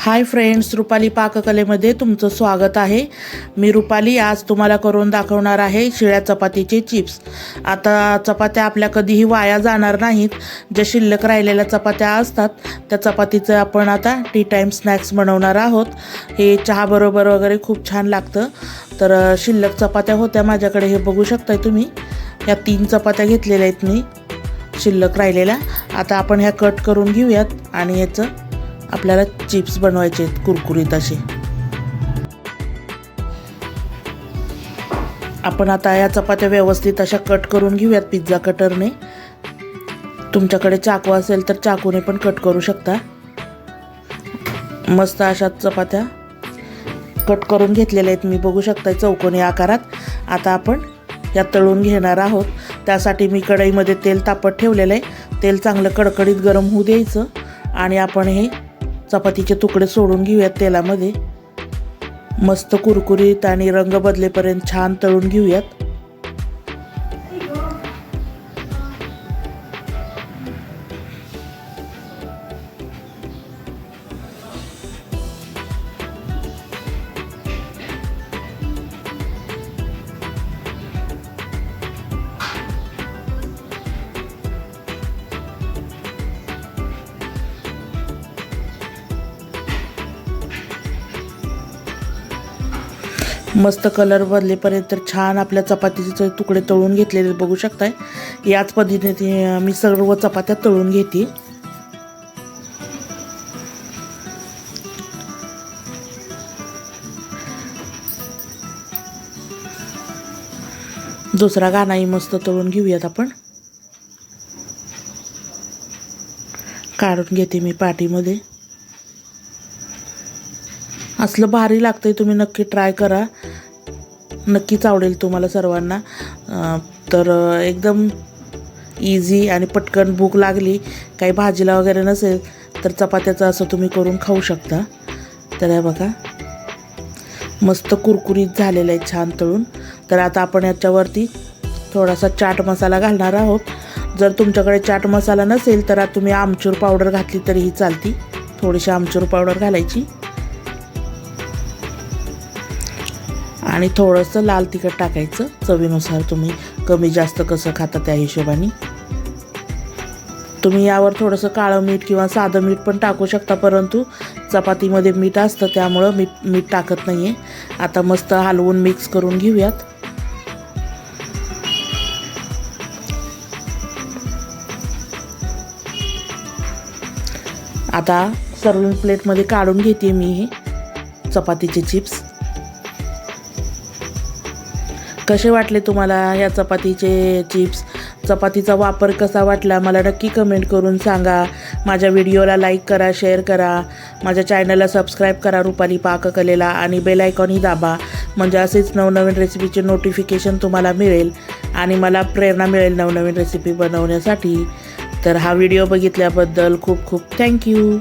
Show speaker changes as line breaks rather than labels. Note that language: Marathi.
हाय फ्रेंड्स रुपाली पाककलेमध्ये तुमचं स्वागत आहे. मी रुपाली आज तुम्हाला करून दाखवणार आहे शिळ्या चपातीचे चिप्स. आता चपात्या आपल्या कधीही वाया जाणार नाहीत. ज्या शिल्लक राहिलेल्या चपात्या असतात त्या चपातीचं आपण आता टी टाईम स्नॅक्स बनवणार आहोत. हे चहाबरोबर वगैरे खूप छान लागतं. तर शिल्लक चपात्या होत्या माझ्याकडे हे बघू शकताय तुम्ही. या तीन चपात्या घेतलेल्या आहेत मी शिल्लक राहिलेल्या. आता आपण ह्या कट करून घेऊयात आणि याचं आपल्याला चिप्स बनवायचे आहेत कुरकुरीत असे. आपण आता या चपात्या व्यवस्थित अशा कट करून घेऊयात पिझ्झा कटरने. तुमच्याकडे चाकू असेल तर चाकूने पण कट करू शकता. मस्त अशा चपात्या कट करून घेतलेल्या आहेत. मी बघू शकता चौकोनी आकारात. आता आपण या तळून घेणार आहोत. त्यासाठी मी कढईमध्ये तेल तापत ठेवलेलं आहे. तेल चांगलं कडकडीत गरम होऊ द्यायचं. आणि आपण हे चपातीचे तुकडे सोडून घेऊयात तेलामध्ये. मस्त कुरकुरीत आणि रंग बदलेपर्यंत छान तळून घेऊयात. मस्त कलर बदलेपर्यंत तर छान आपल्या चपातीचे तुकडे तळून घेतलेले बघू शकताय. याच पद्धतीने मी सर्व चपात्या तळून घेते. दुसरा गाणाही मस्त तळून घेऊयात आपण. काढून घेते मी पाटीमध्ये असलं भारी लागतंय तुम्ही नक्की ट्राय करा. नक्कीच आवडेल तुम्हाला सर्वांना. तर एकदम इझी आणि पटकन भूक लागली काही भाजीला वगैरे नसेल तर चपात्याचं असं तुम्ही करून खाऊ शकता. तर हे बघा. मस्त कुरकुरीत झालेलं आहे छान तळून. तर आता आपण याच्यावरती थोडासा चाट मसाला घालणार आहोत. जर तुमच्याकडे चाट मसाला नसेल तर आता तुम्ही आमचूर पावडर घातली तरीही चालती. थोडीशी आमचूर पावडर घालायची. आणि थोडंसं लाल तिखट टाकायचं. चवीनुसार तुम्ही कमी जास्त कसं खाता त्या हिशोबाने. तुम्ही यावर थोडंसं काळं मीठ किंवा साधं मीठ पण टाकू शकता परंतु चपातीमध्ये मीठ असतं त्यामुळं मीठ मीठ टाकत नाही आहे आता मस्त हलवून मिक्स करून घेऊयात. आता सर्विंग प्लेटमध्ये काढून घेते मी हे चपातीचे चिप्स कसे वाटले तुम्हाला ह्या चपातीचे चिप्स चपातीचा वापर कसा वाटला? मला नक्की कमेंट करून सांगा. माझ्या व्हिडिओला लाईक करा शेअर करा. माझ्या चॅनलला सबस्क्राईब करा रुपाली पाककलेला. आणि बेल आयकॉनही दाबा. म्हणजे असेच नवनवीन रेसिपीचे नोटिफिकेशन तुम्हाला मिळेल. आणि मला प्रेरणा मिळेल नवनवीन रेसिपी बनवण्यासाठी. तर हा व्हिडिओ बघितल्याबद्दल खूप खूप थँक्यू